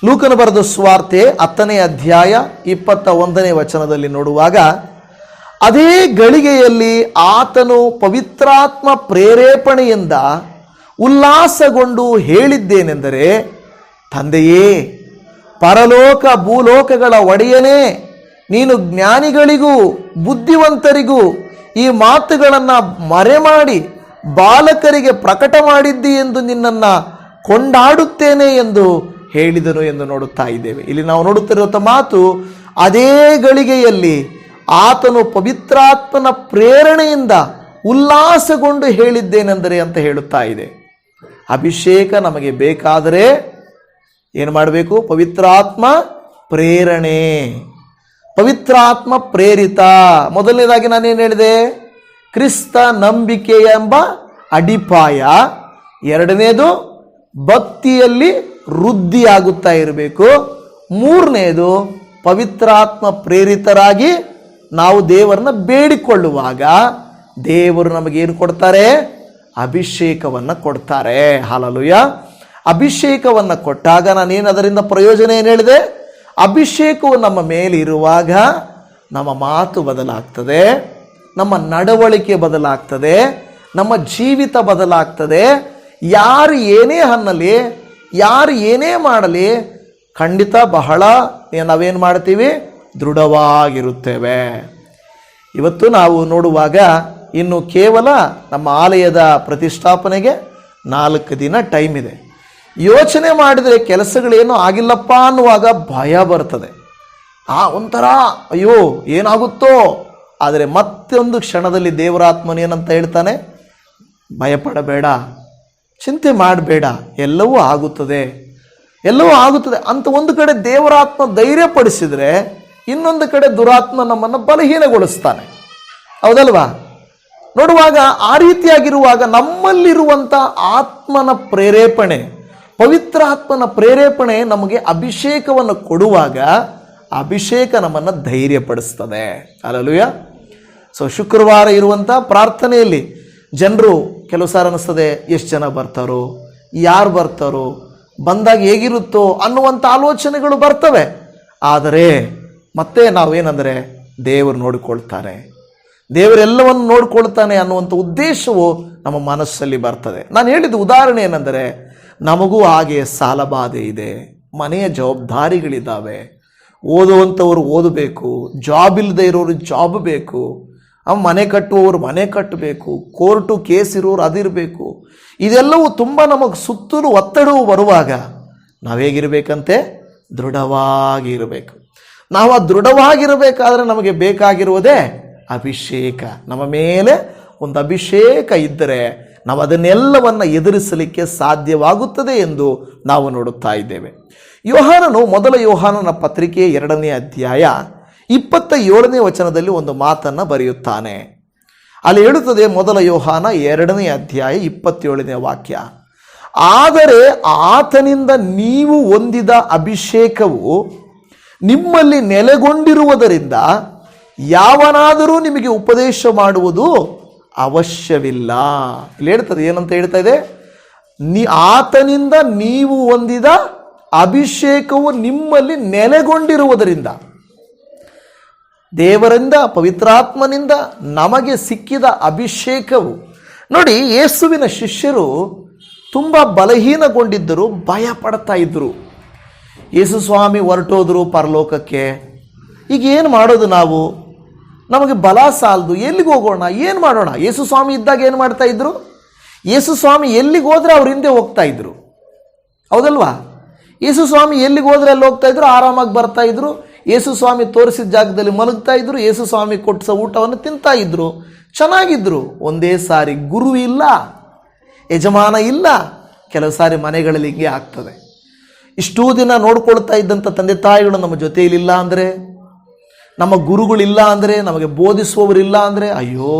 Speaker 1: ಲೂಕನು ಬರೆದ ಸ್ವಾರ್ತೆ ಹತ್ತನೇ ಅಧ್ಯಾಯ ಇಪ್ಪತ್ತ ಒಂದನೇ ವಚನದಲ್ಲಿ ನೋಡುವಾಗ ಅದೇ ಗಳಿಗೆಯಲ್ಲಿ ಆತನು ಪವಿತ್ರಾತ್ಮ ಪ್ರೇರೇಪಣೆಯಿಂದ ಉಲ್ಲಾಸಗೊಂಡು ಹೇಳಿದ್ದೇನೆಂದರೆ ತಂದೆಯೇ ಪರಲೋಕ ಭೂಲೋಕಗಳ ಒಡೆಯನೇ ನೀನು ಜ್ಞಾನಿಗಳಿಗೂ ಬುದ್ಧಿವಂತರಿಗೂ ಈ ಮಾತುಗಳನ್ನು ಮರೆಮಾಡಿ ಬಾಲಕರಿಗೆ ಪ್ರಕಟ ಮಾಡಿದ್ದಿ ಎಂದು ನಿನ್ನನ್ನು ಕೊಂಡಾಡುತ್ತೇನೆ ಎಂದು ಹೇಳಿದನು ಎಂದು ನೋಡುತ್ತಾ ಇದ್ದೇವೆ ಇಲ್ಲಿ ನಾವು ನೋಡುತ್ತಿರುವಂಥ ಮಾತು ಅದೇ ಗಳಿಗೆಯಲ್ಲಿ ಆತನು ಪವಿತ್ರಾತ್ಮನ ಪ್ರೇರಣೆಯಿಂದ ಉಲ್ಲಾಸಗೊಂಡು ಹೇಳಿದ್ದೇನೆಂದರೆ ಅಂತ ಹೇಳುತ್ತಾ ಇದೆ ಅಭಿಷೇಕ ನಮಗೆ ಬೇಕಾದರೆ ಏನು ಮಾಡಬೇಕು ಪವಿತ್ರಾತ್ಮ ಪ್ರೇರಣೆ ಪವಿತ್ರಾತ್ಮ ಪ್ರೇರಿತ ಮೊದಲನೇದಾಗಿ ನಾನೇನು ಹೇಳಿದೆ ಕ್ರಿಸ್ತ ನಂಬಿಕೆ ಎಂಬ ಅಡಿಪಾಯ ಎರಡನೇದು ಭಕ್ತಿಯಲ್ಲಿ ವೃದ್ಧಿಯಾಗುತ್ತಾ ಇರಬೇಕು ಮೂರನೇದು ಪವಿತ್ರಾತ್ಮ ಪ್ರೇರಿತರಾಗಿ ನಾವು ದೇವರನ್ನ ಬೇಡಿಕೊಳ್ಳುವಾಗ ದೇವರು ನಮಗೇನು ಕೊಡ್ತಾರೆ ಅಭಿಷೇಕವನ್ನು ಕೊಡ್ತಾರೆ ಹಾಲಲುಯ್ಯ ಅಭಿಷೇಕವನ್ನು ಕೊಟ್ಟಾಗ ನಾನೇನು ಅದರಿಂದ ಪ್ರಯೋಜನ ಏನು ಹೇಳಿದೆ ಅಭಿಷೇಕವು ನಮ್ಮ ಮೇಲೆ ಇರುವಾಗ ನಮ್ಮ ಮಾತು ಬದಲಾಗ್ತದೆ ನಮ್ಮ ನಡವಳಿಕೆ ಬದಲಾಗ್ತದೆ ನಮ್ಮ ಜೀವಿತ ಬದಲಾಗ್ತದೆ ಯಾರು ಏನೇ ಅನ್ನಲಿ ಯಾರು ಏನೇ ಮಾಡಲಿ ಖಂಡಿತ ಬಹಳ ನಾವೇನು ಮಾಡ್ತೀವಿ ದೃಢವಾಗಿರುತ್ತೇವೆ ಇವತ್ತು ನಾವು ನೋಡುವಾಗ ಇನ್ನು ಕೇವಲ ನಮ್ಮ ಆಲಯದ ಪ್ರತಿಷ್ಠಾಪನೆಗೆ ನಾಲ್ಕು ದಿನ ಟೈಮ್ ಇದೆ ಯೋಚನೆ ಮಾಡಿದರೆ ಕೆಲಸಗಳೇನು ಆಗಿಲ್ಲಪ್ಪ ಅನ್ನುವಾಗ ಭಯ ಬರ್ತದೆ ಆ ಒಂಥರ ಅಯ್ಯೋ ಏನಾಗುತ್ತೋ ಆದರೆ ಮತ್ತೊಂದು ಕ್ಷಣದಲ್ಲಿ ದೇವರಾತ್ಮನೇನಂತ ಹೇಳ್ತಾನೆ ಭಯಪಡಬೇಡ ಚಿಂತೆ ಮಾಡಬೇಡ ಎಲ್ಲವೂ ಆಗುತ್ತದೆ ಎಲ್ಲವೂ ಆಗುತ್ತದೆ ಅಂತ ಒಂದು ಕಡೆ ದೇವರಾತ್ಮ ಧೈರ್ಯ ಇನ್ನೊಂದು ಕಡೆ ದುರಾತ್ಮ ನಮ್ಮನ್ನು ಬಲಹೀನಗೊಳಿಸ್ತಾನೆ ಹೌದಲ್ವಾ ನೋಡುವಾಗ ಆ ರೀತಿಯಾಗಿರುವಾಗ ನಮ್ಮಲ್ಲಿರುವಂಥ ಆತ್ಮನ ಪ್ರೇರೇಪಣೆ ಪವಿತ್ರ ಆತ್ಮನ ಪ್ರೇರೇಪಣೆ ನಮಗೆ ಅಭಿಷೇಕವನ್ನು ಕೊಡುವಾಗ ಅಭಿಷೇಕ ನಮ್ಮನ್ನು ಧೈರ್ಯಪಡಿಸ್ತದೆ ಅಲ್ಲಲುಯ್ಯ ಸೊ ಶುಕ್ರವಾರ ಇರುವಂಥ ಪ್ರಾರ್ಥನೆಯಲ್ಲಿ ಜನರು ಕೆಲವು ಸಾರಿ ಅನ್ನಿಸ್ತದೆ ಎಷ್ಟು ಜನ ಬರ್ತಾರೋ ಯಾರು ಬರ್ತಾರೋ ಬಂದಾಗ ಹೇಗಿರುತ್ತೋ ಅನ್ನುವಂಥ ಆಲೋಚನೆಗಳು ಬರ್ತವೆ ಆದರೆ ಮತ್ತೆ ನಾವೇನೆಂದರೆ ದೇವರು ನೋಡಿಕೊಳ್ತಾರೆ ದೇವರೆಲ್ಲವನ್ನು ನೋಡಿಕೊಳ್ತಾನೆ ಅನ್ನುವಂಥ ಉದ್ದೇಶವು ನಮ್ಮ ಮನಸ್ಸಲ್ಲಿ ಬರ್ತದೆ ನಾನು ಹೇಳಿದ ಉದಾಹರಣೆ ಏನೆಂದರೆ ನಮಗೂ ಹಾಗೆ ಸಾಲಬಾಧೆ ಇದೆ ಮನೆಯ ಜವಾಬ್ದಾರಿಗಳಿದ್ದಾವೆ ಓದುವಂಥವ್ರು ಓದಬೇಕು ಜಾಬ್ ಇಲ್ಲದೆ ಇರೋರು ಜಾಬ್ ಬೇಕು ಅವ ಮನೆ ಕಟ್ಟುವವರು ಮನೆ ಕಟ್ಟಬೇಕು ಕೋರ್ಟು ಕೇಸ್ ಇರೋರು ಅದಿರಬೇಕು ಇದೆಲ್ಲವೂ ತುಂಬ ನಮಗೆ ಸುತ್ತಲೂ ಒತ್ತಡವು ಬರುವಾಗ ನಾವೇಗಿರಬೇಕಂತೆ ದೃಢವಾಗಿರಬೇಕು ನಾವು ಆ ದೃಢವಾಗಿರಬೇಕಾದ್ರೆ ನಮಗೆ ಬೇಕಾಗಿರುವುದೇ ಅಭಿಷೇಕ ನಮ್ಮ ಮೇಲೆ ಒಂದು ಅಭಿಷೇಕ ಇದ್ದರೆ ನಾವು ಅದನ್ನೆಲ್ಲವನ್ನು ಎದುರಿಸಲಿಕ್ಕೆ ಸಾಧ್ಯವಾಗುತ್ತದೆ ಎಂದು ನಾವು ನೋಡುತ್ತಾ ಇದ್ದೇವೆ ಯೋಹಾನನು ಮೊದಲ ಯೋಹಾನನ ಪತ್ರಿಕೆ ಎರಡನೇ ಅಧ್ಯಾಯ ಇಪ್ಪತ್ತ ಏಳನೇ ವಚನದಲ್ಲಿ ಒಂದು ಮಾತನ್ನು ಬರೆಯುತ್ತಾನೆ ಅಲ್ಲಿ ಹೇಳುತ್ತದೆ ಮೊದಲ ಯೋಹಾನ ಎರಡನೇ ಅಧ್ಯಾಯ ಇಪ್ಪತ್ತೇಳನೇ ವಾಕ್ಯ ಆದರೆ ಆತನಿಂದ ನೀವು ಹೊಂದಿದ ಅಭಿಷೇಕವು ನಿಮ್ಮಲ್ಲಿ ನೆಲೆಗೊಂಡಿರುವುದರಿಂದ ಯಾವನಾದರೂ ನಿಮಗೆ ಉಪದೇಶ ಮಾಡುವುದು ಅವಶ್ಯವಿಲ್ಲ ಇಲ್ಲಿ ಹೇಳ್ತದೆ ಏನಂತ ಹೇಳ್ತಾ ಇದೆ ನಿ ಆತನಿಂದ ನೀವು ಹೊಂದಿದ ಅಭಿಷೇಕವು ನಿಮ್ಮಲ್ಲಿ ನೆಲೆಗೊಂಡಿರುವುದರಿಂದ ದೇವರಿಂದ ಪವಿತ್ರಾತ್ಮನಿಂದ ನಮಗೆ ಸಿಕ್ಕಿದ ಅಭಿಷೇಕವು ನೋಡಿ ಯೇಸುವಿನ ಶಿಷ್ಯರು ತುಂಬ ಬಲಹೀನಗೊಂಡಿದ್ದರು ಭಯ ಪಡ್ತಾ ಇದ್ದರು ಯೇಸು ಸ್ವಾಮಿ ಹೊರಟೋದ್ರು ಪರಲೋಕಕ್ಕೆ ಈಗ ಏನು ಮಾಡೋದು ನಾವು ನಮಗೆ ಬಲ ಸಾಲದು ಎಲ್ಲಿಗೆ ಹೋಗೋಣ ಏನು ಮಾಡೋಣ ಯೇಸು ಸ್ವಾಮಿ ಇದ್ದಾಗ ಏನು ಮಾಡ್ತಾ ಇದ್ರು ಯೇಸು ಸ್ವಾಮಿ ಎಲ್ಲಿಗೆ ಹೋದರೆ ಅವ್ರ ಹಿಂದೆ ಹೋಗ್ತಾ ಇದ್ರು ಹೌದಲ್ವಾ ಯೇಸು ಸ್ವಾಮಿ ಎಲ್ಲಿಗೆ ಹೋದ್ರೆ ಅಲ್ಲಿ ಹೋಗ್ತಾ ಇದ್ರು ಆರಾಮಾಗಿ ಬರ್ತಾ ಇದ್ರು ಯೇಸು ಸ್ವಾಮಿ ತೋರಿಸಿದ ಜಾಗದಲ್ಲಿ ಮಲಗ್ತಾ ಇದ್ರು ಯೇಸು ಸ್ವಾಮಿ ಕೊಟ್ಟಿಸ ಊಟವನ್ನು ತಿಂತಾ ಇದ್ರು ಚೆನ್ನಾಗಿದ್ರು ಒಂದೇ ಸಾರಿ ಗುರು ಇಲ್ಲ ಯಜಮಾನ ಇಲ್ಲ ಕೆಲವು ಸಾರಿ ಮನೆಗಳಲ್ಲಿ ಹಿಂಗೆ ಆಗ್ತದೆ ಇಷ್ಟೂ ದಿನ ನೋಡ್ಕೊಳ್ತಾ ಇದ್ದಂಥ ತಂದೆ ತಾಯಿಗಳು ನಮ್ಮ ಜೊತೆಯಲ್ಲಿಲ್ಲ ಅಂದರೆ ನಮ್ಮ ಗುರುಗಳಿಲ್ಲ ಅಂದರೆ ನಮಗೆ ಬೋಧಿಸುವವರಿಲ್ಲ ಅಂದರೆ ಅಯ್ಯೋ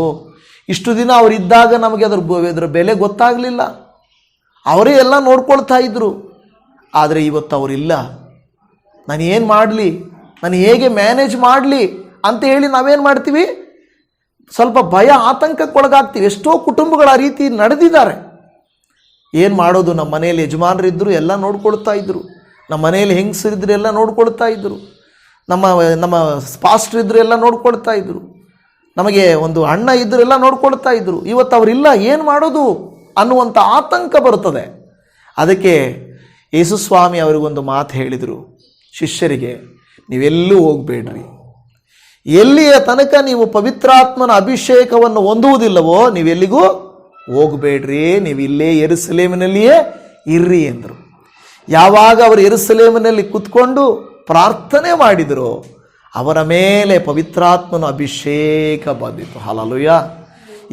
Speaker 1: ಇಷ್ಟು ದಿನ ಅವರಿದ್ದಾಗ ನಮಗೆ ಅದ್ರ ಅದರ ಬೆಲೆ ಗೊತ್ತಾಗಲಿಲ್ಲ ಅವರೇ ಎಲ್ಲ ನೋಡ್ಕೊಳ್ತಾ ಇದ್ರು ಆದರೆ ಇವತ್ತು ಅವರಿಲ್ಲ ನಾನು ಏನು ಮಾಡಲಿ ನಾನು ಹೇಗೆ ಮ್ಯಾನೇಜ್ ಮಾಡಲಿ ಅಂತ ಹೇಳಿ ನಾವೇನು ಮಾಡ್ತೀವಿ ಸ್ವಲ್ಪ ಭಯ ಆತಂಕಕ್ಕೊಳಗಾಗ್ತೀವಿ ಎಷ್ಟೋ ಕುಟುಂಬಗಳು ಆ ರೀತಿ ನಡೆದಿದ್ದಾರೆ ಏನು ಮಾಡೋದು ನಮ್ಮ ಮನೆಯಲ್ಲಿ ಯಜಮಾನರಿದ್ದರು ಎಲ್ಲ ನೋಡ್ಕೊಳ್ತಾ ಇದ್ದರು ನಮ್ಮ ಮನೆಯಲ್ಲಿ ಹೆಂಗಸರಿದ್ರು ಎಲ್ಲ ನೋಡ್ಕೊಳ್ತಾ ಇದ್ದರು ನಮ್ಮ ನಮ್ಮ ಸ್ಪಾಸ್ಟ್ರಿದ್ರು ಎಲ್ಲ ನೋಡ್ಕೊಳ್ತಾ ಇದ್ದರು ನಮಗೆ ಒಂದು ಅಣ್ಣ ಇದ್ದರು ಎಲ್ಲ ನೋಡ್ಕೊಳ್ತಾ ಇದ್ದರು ಇವತ್ತು ಅವರಿಲ್ಲ ಏನು ಮಾಡೋದು ಅನ್ನುವಂಥ ಆತಂಕ ಬರುತ್ತದೆ ಅದಕ್ಕೆ ಯೇಸುಸ್ವಾಮಿ ಅವರಿಗೊಂದು ಮಾತು ಹೇಳಿದರು ಶಿಷ್ಯರಿಗೆ ನೀವೆಲ್ಲೂ ಹೋಗಬೇಡ್ರಿ ಎಲ್ಲಿಯ ತನಕ ನೀವು ಪವಿತ್ರಾತ್ಮನ ಅಭಿಷೇಕವನ್ನು ಹೊಂದುವುದಿಲ್ಲವೋ ನೀವೆಲ್ಲಿಗೂ ಹೋಗಬೇಡ್ರಿ ನೀವು ಇಲ್ಲೇ ಎರುಸಲೇಮಿನಲ್ಲಿಯೇ ಇರ್ರಿ ಎಂದರು ಯಾವಾಗ ಅವರು ಎರುಸಲೇಮಿನಲ್ಲಿ ಕೂತ್ಕೊಂಡು ಪ್ರಾರ್ಥನೆ ಮಾಡಿದರು ಅವರ ಮೇಲೆ ಪವಿತ್ರಾತ್ಮನ ಅಭಿಷೇಕ ಬಂದಿತ್ತು ಹಲಲುಯ್ಯ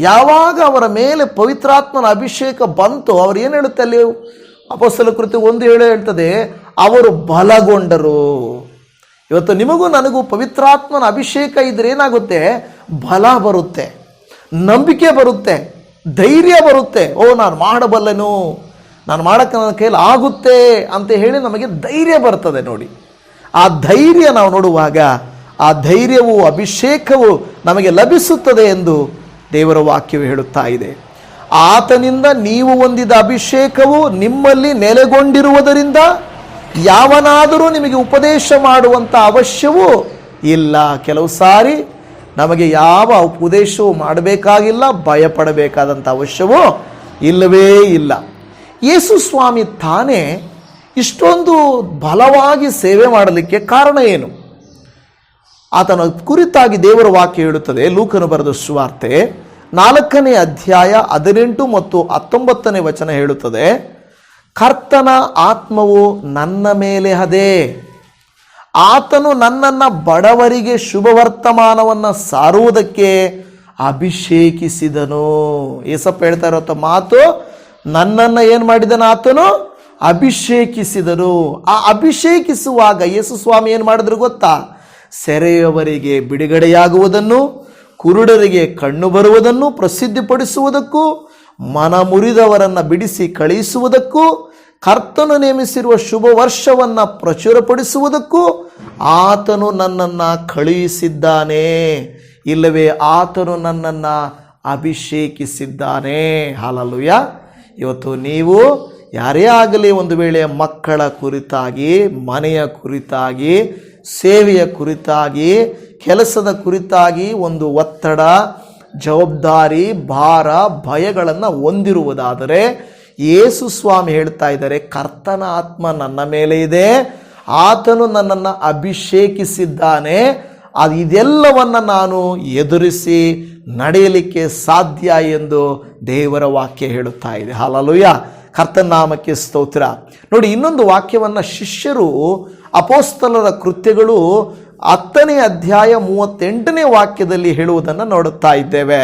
Speaker 1: ಯಾವಾಗ ಅವರ ಮೇಲೆ ಪವಿತ್ರಾತ್ಮನ ಅಭಿಷೇಕ ಬಂತು ಅವರು ಏನು ಹೇಳುತ್ತೆ ಅಲ್ಲಿ ಅಪಸಲ ಕೃತಿ ಒಂದು ಹೇಳೇ ಹೇಳ್ತದೆ ಅವರು ಬಲಗೊಂಡರು ಇವತ್ತು ನಿಮಗೂ ನನಗೂ ಪವಿತ್ರಾತ್ಮನ ಅಭಿಷೇಕ ಇದ್ರೆ ಏನಾಗುತ್ತೆ ಬಲ ಬರುತ್ತೆ ನಂಬಿಕೆ ಬರುತ್ತೆ ಧೈರ್ಯ ಬರುತ್ತೆ ಓ ನಾನು ಮಾಡಬಲ್ಲನು ನಾನು ಮಾಡೋಕ್ಕೆ ನನ್ನ ಕೈಯಲ್ಲಿ ಆಗುತ್ತೆ ಅಂತ ಹೇಳಿ ನಮಗೆ ಧೈರ್ಯ ಬರ್ತದೆ ನೋಡಿ ಆ ಧೈರ್ಯ ನಾವು ನೋಡುವಾಗ ಆ ಧೈರ್ಯವು ಅಭಿಷೇಕವು ನಮಗೆ ಲಭಿಸುತ್ತದೆ ಎಂದು ದೇವರ ವಾಕ್ಯವು ಹೇಳುತ್ತಾ ಇದೆ ಆತನಿಂದ ನೀವು ಹೊಂದಿದ ಅಭಿಷೇಕವು ನಿಮ್ಮಲ್ಲಿ ನೆಲೆಗೊಂಡಿರುವುದರಿಂದ ಯಾವನಾದರೂ ನಿಮಗೆ ಉಪದೇಶ ಮಾಡುವಂಥ ಅವಶ್ಯವೂ ಇಲ್ಲ ಕೆಲವು ಸಾರಿ ನಮಗೆ ಯಾವ ಉಪದೇಶವೂ ಮಾಡಬೇಕಾಗಿಲ್ಲ ಭಯಪಡಬೇಕಾದಂಥ ಅವಶ್ಯವೂ ಇಲ್ಲವೇ ಇಲ್ಲ ಯೇಸು ಸ್ವಾಮಿ ತಾನೇ ಇಷ್ಟೊಂದು ಬಲವಾಗಿ ಸೇವೆ ಮಾಡಲಿಕ್ಕೆ ಕಾರಣ ಏನು ಆತನ ಕುರಿತಾಗಿ ದೇವರ ವಾಕ್ಯ ಹೇಳುತ್ತದೆ ಲೂಕನು ಬರೆದ ಸುವಾರ್ತೆ ನಾಲ್ಕನೇ ಅಧ್ಯಾಯ ಹದಿನೆಂಟು ಮತ್ತು ಹತ್ತೊಂಬತ್ತನೇ ವಚನ ಹೇಳುತ್ತದೆ ಕರ್ತನ ಆತ್ಮವು ನನ್ನ ಮೇಲೆ ಅದೇ ಆತನು ನನ್ನನ್ನು ಬಡವರಿಗೆ ಶುಭ ವರ್ತಮಾನವನ್ನು ಸಾರುವುದಕ್ಕೆ ಅಭಿಷೇಕಿಸಿದನು ಏಸಪ್ಪ ಹೇಳ್ತಾ ಇರೋ ಮಾತು ನನ್ನನ್ನು ಏನು ಮಾಡಿದನು ಆತನು ಅಭಿಷೇಕಿಸಿದನು ಆ ಅಭಿಷೇಕಿಸುವಾಗ ಯೇಸು ಸ್ವಾಮಿ ಏನು ಮಾಡಿದ್ರು ಗೊತ್ತಾ ಸೆರೆಯವರಿಗೆ ಬಿಡುಗಡೆಯಾಗುವುದನ್ನು ಕುರುಡರಿಗೆ ಕಣ್ಣು ಬರುವುದನ್ನು ಪ್ರಸಿದ್ಧಿಪಡಿಸುವುದಕ್ಕೂ ಮನ ಮುರಿದವರನ್ನು ಬಿಡಿಸಿ ಕಳುಹಿಸುವುದಕ್ಕೂ ಕರ್ತನು ನೇಮಿಸಿರುವ ಶುಭ ವರ್ಷವನ್ನು ಪ್ರಚುರಪಡಿಸುವುದಕ್ಕೂ ಆತನು ನನ್ನನ್ನು ಕಳುಹಿಸಿದ್ದಾನೆ ಇಲ್ಲವೇ ಆತನು ನನ್ನನ್ನು ಅಭಿಷೇಕಿಸಿದ್ದಾನೆ ಹಾಲಲ್ಲೂಯ ಇವತ್ತು ನೀವು ಯಾರೇ ಆಗಲಿ ಒಂದು ವೇಳೆ ಮಕ್ಕಳ ಕುರಿತಾಗಿ ಮನೆಯ ಕುರಿತಾಗಿ ಸೇವೆಯ ಕುರಿತಾಗಿ ಕೆಲಸದ ಕುರಿತಾಗಿ ಒಂದು ಒತ್ತಡ ಜವಾಬ್ದಾರಿ ಭಾರ ಭಯಗಳನ್ನು ಹೊಂದಿರುವುದಾದರೆ ಯೇಸು ಸ್ವಾಮಿ ಹೇಳ್ತಾ ಇದ್ದಾರೆ ಕರ್ತನ ಆತ್ಮ ನನ್ನ ಮೇಲೆ ಇದೆ ಆತನು ನನ್ನನ್ನು ಅಭಿಷೇಕಿಸಿದ್ದಾನೆ ಅದು ಇದೆಲ್ಲವನ್ನು ನಾನು ಎದುರಿಸಿ ನಡೆಯಲಿಕ್ಕೆ ಸಾಧ್ಯ ಎಂದು ದೇವರ ವಾಕ್ಯ ಹೇಳುತ್ತಾ ಇದೆ ಹಾಲಲುಯ್ಯ ಕರ್ತನಾಮಕ್ಕೆ ಸ್ತೋತ್ರ ನೋಡಿ ಇನ್ನೊಂದು ವಾಕ್ಯವನ್ನು ಶಿಷ್ಯರು ಅಪೋಸ್ತಲರ ಕೃತ್ಯಗಳು ಹತ್ತನೇ ಅಧ್ಯಾಯ ಮೂವತ್ತೆಂಟನೇ ವಾಕ್ಯದಲ್ಲಿ ಹೇಳುವುದನ್ನು ನೋಡುತ್ತಾ ಇದ್ದೇವೆ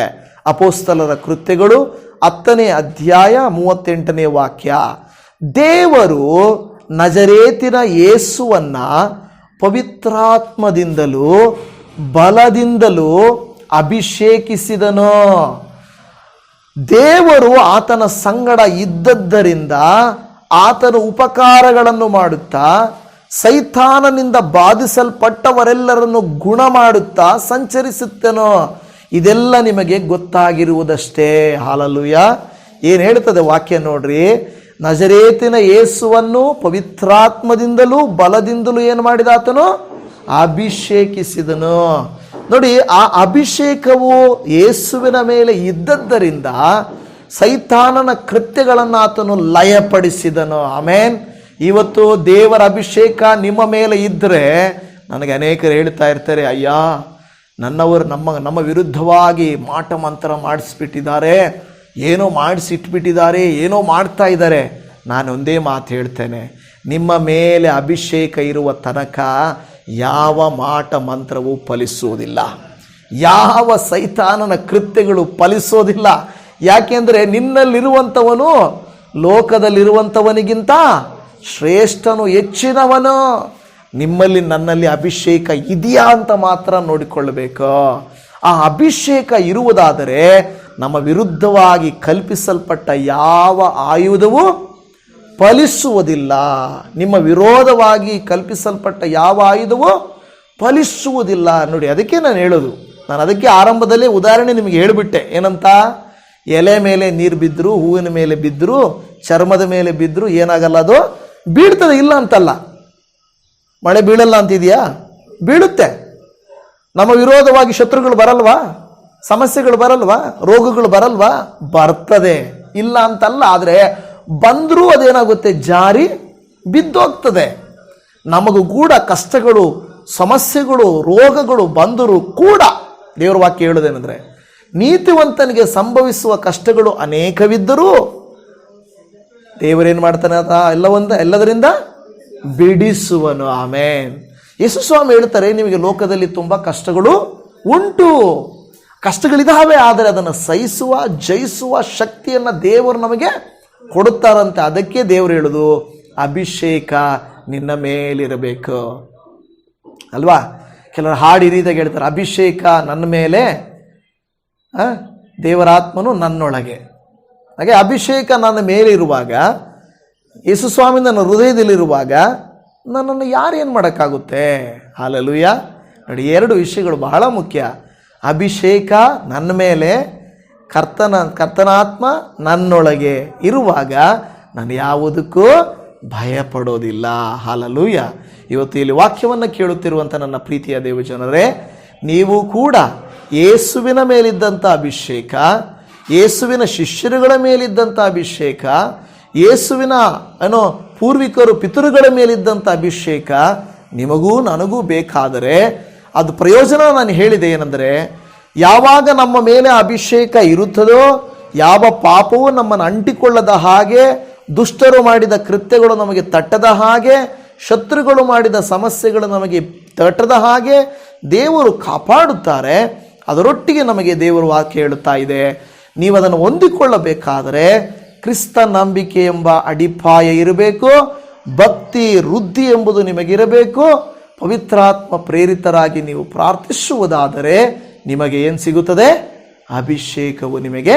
Speaker 1: ಅಪೋಸ್ತಲರ ಕೃತ್ಯಗಳು ಹತ್ತನೇ ಅಧ್ಯಾಯ ಮೂವತ್ತೆಂಟನೇ ವಾಕ್ಯ ದೇವರು ನಜರೇತಿನ ಯೇಸುವನ್ನ ಪವಿತ್ರಾತ್ಮದಿಂದಲೂ ಬಲದಿಂದಲೂ ಅಭಿಷೇಕಿಸಿದನು ದೇವರು ಆತನ ಸಂಗಡ ಇದ್ದದ್ದರಿಂದ ಆತನ ಉಪಕಾರಗಳನ್ನು ಮಾಡುತ್ತಾ ಸೈತಾನನಿಂದ ಬಾಧಿಸಲ್ಪಟ್ಟವರೆಲ್ಲರನ್ನು ಗುಣ ಮಾಡುತ್ತಾ ಸಂಚರಿಸುತ್ತೇನೋ ಇದೆಲ್ಲ ನಿಮಗೆ ಗೊತ್ತಾಗಿರುವುದಷ್ಟೇ ಹಾಲಲ್ಲೂಯ ಏನು ಹೇಳ್ತದೆ ವಾಕ್ಯ ನೋಡ್ರಿ ನಜರೇತಿನ ಯೇಸುವನ್ನು ಪವಿತ್ರಾತ್ಮದಿಂದಲೂ ಬಲದಿಂದಲೂ ಏನು ಮಾಡಿದ ಆತನು ಅಭಿಷೇಕಿಸಿದನು ನೋಡಿ ಆ ಅಭಿಷೇಕವು ಯೇಸುವಿನ ಮೇಲೆ ಇದ್ದದ್ದರಿಂದ ಸೈತಾನನ ಕೃತ್ಯಗಳನ್ನು ಆತನು ಲಯಪಡಿಸಿದನು ಆಮೇನ್ ಇವತ್ತು ದೇವರ ಅಭಿಷೇಕ ನಿಮ್ಮ ಮೇಲೆ ಇದ್ದರೆ ನನಗೆ ಅನೇಕರು ಹೇಳ್ತಾ ಇರ್ತಾರೆ ಅಯ್ಯ ನನ್ನವರು ನಮ್ಮ ನಮ್ಮ ವಿರುದ್ಧವಾಗಿ ಮಾಟ ಮಂತ್ರ ಮಾಡಿಸ್ಬಿಟ್ಟಿದ್ದಾರೆ ಏನೋ ಮಾಡಿಸಿಟ್ಬಿಟ್ಟಿದ್ದಾರೆ ಏನೋ ಮಾಡ್ತಾ ಇದ್ದಾರೆ ನಾನೊಂದೇ ಮಾತು ಹೇಳ್ತೇನೆ ನಿಮ್ಮ ಮೇಲೆ ಅಭಿಷೇಕ ಇರುವ ತನಕ ಯಾವ ಮಾಟ ಮಂತ್ರವೂ ಫಲಿಸುವುದಿಲ್ಲ ಯಾವ ಸೈತಾನನ ಕೃತ್ಯಗಳು ಫಲಿಸೋದಿಲ್ಲ ಯಾಕೆಂದರೆ ನಿನ್ನಲ್ಲಿರುವಂಥವನು ಲೋಕದಲ್ಲಿರುವಂಥವನಿಗಿಂತ ಶ್ರೇಷ್ಠನು ಹೆಚ್ಚಿನವನು ನಿಮ್ಮಲ್ಲಿ ನನ್ನಲ್ಲಿ ಅಭಿಷೇಕ ಇದೆಯಾ ಅಂತ ಮಾತ್ರ ನೋಡಿಕೊಳ್ಳಬೇಕು ಆ ಅಭಿಷೇಕ ಇರುವುದಾದರೆ ನಮ್ಮ ವಿರುದ್ಧವಾಗಿ ಕಲ್ಪಿಸಲ್ಪಟ್ಟ ಯಾವ ಆಯುಧವೂ ಫಲಿಸುವುದಿಲ್ಲ ನಿಮ್ಮ ವಿರೋಧವಾಗಿ ಕಲ್ಪಿಸಲ್ಪಟ್ಟ ಯಾವ ಆಯುಧವೂ ಫಲಿಸುವುದಿಲ್ಲ ನೋಡಿ ಅದಕ್ಕೆ ನಾನು ಹೇಳೋದು ನಾನು ಅದಕ್ಕೆ ಆರಂಭದಲ್ಲಿ ಉದಾಹರಣೆ ನಿಮಗೆ ಹೇಳಿಬಿಟ್ಟೆ ಏನಂತ ಎಲೆ ಮೇಲೆ ನೀರು ಬಿದ್ದರೂ ಹೂವಿನ ಮೇಲೆ ಬಿದ್ದರೂ ಚರ್ಮದ ಮೇಲೆ ಬಿದ್ದರೂ ಏನಾಗಲ್ಲ ಅದು ಬೀಳ್ತದೆ ಇಲ್ಲ ಅಂತಲ್ಲ ಮಳೆ ಬೀಳಲ್ಲ ಅಂತಿದೆಯಾ ಬೀಳುತ್ತೆ ನಮ್ಮ ವಿರೋಧವಾಗಿ ಶತ್ರುಗಳು ಬರಲ್ವಾ ಸಮಸ್ಯೆಗಳು ಬರಲ್ವಾ ರೋಗಗಳು ಬರಲ್ವಾ ಬರ್ತದೆ ಇಲ್ಲ ಅಂತಲ್ಲ ಆದರೆ ಬಂದರೂ ಅದೇನಾಗುತ್ತೆ ಜಾರಿ ಬಿದ್ದೋಗ್ತದೆ ನಮಗೂ ಕೂಡ ಕಷ್ಟಗಳು ಸಮಸ್ಯೆಗಳು ರೋಗಗಳು ಬಂದರೂ ಕೂಡ ದೇವರ ವಾಕ್ಯ ಹೇಳೋದೇನೆಂದರೆ ನೀತಿವಂತನಿಗೆ ಸಂಭವಿಸುವ ಕಷ್ಟಗಳು ಅನೇಕವಿದ್ದರೂ ದೇವರೇನು ಮಾಡ್ತಾನೆ ಒಂದು ಎಲ್ಲದರಿಂದ ಬಿಡಿಸುವನು ಆಮೇನ್ ಯೇಸು ಸ್ವಾಮಿ ಹೇಳ್ತಾರೆ ನಿಮಗೆ ಲೋಕದಲ್ಲಿ ತುಂಬ ಕಷ್ಟಗಳು ಉಂಟು ಕಷ್ಟಗಳಿದಾವೆ ಆದರೆ ಅದನ್ನು ಸಹಿಸುವ ಜಯಿಸುವ ಶಕ್ತಿಯನ್ನು ದೇವರು ನಮಗೆ ಕೊಡುತ್ತಾರಂತೆ ಅದಕ್ಕೆ ದೇವರು ಹೇಳೋದು ಅಭಿಷೇಕ ನಿನ್ನ ಮೇಲಿರಬೇಕು ಅಲ್ವಾ ಕೆಲವರು ಹಾಡು ರೀತಿಯಾಗಿ ಹೇಳ್ತಾರೆ ಅಭಿಷೇಕ ನನ್ನ ಮೇಲೆ ದೇವರಾತ್ಮನು ನನ್ನೊಳಗೆ ಹಾಗೆ ಅಭಿಷೇಕ ನನ್ನ ಮೇಲಿರುವಾಗ ಯೇಸು ಸ್ವಾಮಿ ನನ್ನ ಹೃದಯದಲ್ಲಿರುವಾಗ ನನ್ನನ್ನು ಯಾರು ಏನು ಮಾಡೋಕ್ಕಾಗುತ್ತೆ ಹಾಲಲುಯ್ಯ ನೋಡಿ ಎರಡು ವಿಷಯಗಳು ಬಹಳ ಮುಖ್ಯ ಅಭಿಷೇಕ ನನ್ನ ಮೇಲೆ ಕರ್ತನ ಕರ್ತನಾತ್ಮ ನನ್ನೊಳಗೆ ಇರುವಾಗ ನಾನು ಯಾವುದಕ್ಕೂ ಭಯಪಡೋದಿಲ್ಲ ಹಾಲಲೂಯ ಇವತ್ತು ಇಲ್ಲಿ ವಾಕ್ಯವನ್ನು ಕೇಳುತ್ತಿರುವಂಥ ನನ್ನ ಪ್ರೀತಿಯ ದೇವಜನರೇ ನೀವು ಕೂಡ ಯೇಸುವಿನ ಮೇಲಿದ್ದಂಥ ಅಭಿಷೇಕ ಯೇಸುವಿನ ಶಿಷ್ಯರುಗಳ ಮೇಲಿದ್ದಂಥ ಅಭಿಷೇಕ ಯೇಸುವಿನ ಏನೋ ಪೂರ್ವಿಕರು ಪಿತೃಗಳ ಮೇಲಿದ್ದಂಥ ಅಭಿಷೇಕ ನಿಮಗೂ ನನಗೂ ಬೇಕಾದರೆ ಅದು ಪ್ರಯೋಜನ ನಾನು ಹೇಳಿದೆ ಏನೆಂದರೆ ಯಾವಾಗ ನಮ್ಮ ಮೇಲೆ ಅಭಿಷೇಕ ಇರುತ್ತದೋ ಯಾವ ಪಾಪವು ನಮ್ಮನ್ನು ಅಂಟಿಕೊಳ್ಳದ ಹಾಗೆ ದುಷ್ಟರು ಮಾಡಿದ ಕೃತ್ಯಗಳು ನಮಗೆ ತಟ್ಟದ ಹಾಗೆ ಶತ್ರುಗಳು ಮಾಡಿದ ಸಮಸ್ಯೆಗಳು ನಮಗೆ ತಟ್ಟದ ಹಾಗೆ ದೇವರು ಕಾಪಾಡುತ್ತಾರೆ ಅದರೊಟ್ಟಿಗೆ ನಮಗೆ ದೇವರು ವಾಕ್ಯ ಹೇಳುತ್ತಾ ಇದೆ ನೀವು ಅದನ್ನು ಹೊಂದಿಕೊಳ್ಳಬೇಕಾದರೆ ಕ್ರಿಸ್ತ ನಂಬಿಕೆ ಎಂಬ ಅಡಿಪಾಯ ಇರಬೇಕು ಭಕ್ತಿ ವೃದ್ಧಿ ಎಂಬುದು ನಿಮಗಿರಬೇಕು ಪವಿತ್ರಾತ್ಮ ಪ್ರೇರಿತರಾಗಿ ನೀವು ಪ್ರಾರ್ಥಿಸುವುದಾದರೆ ನಿಮಗೆ ಏನು ಸಿಗುತ್ತದೆ ಅಭಿಷೇಕವು ನಿಮಗೆ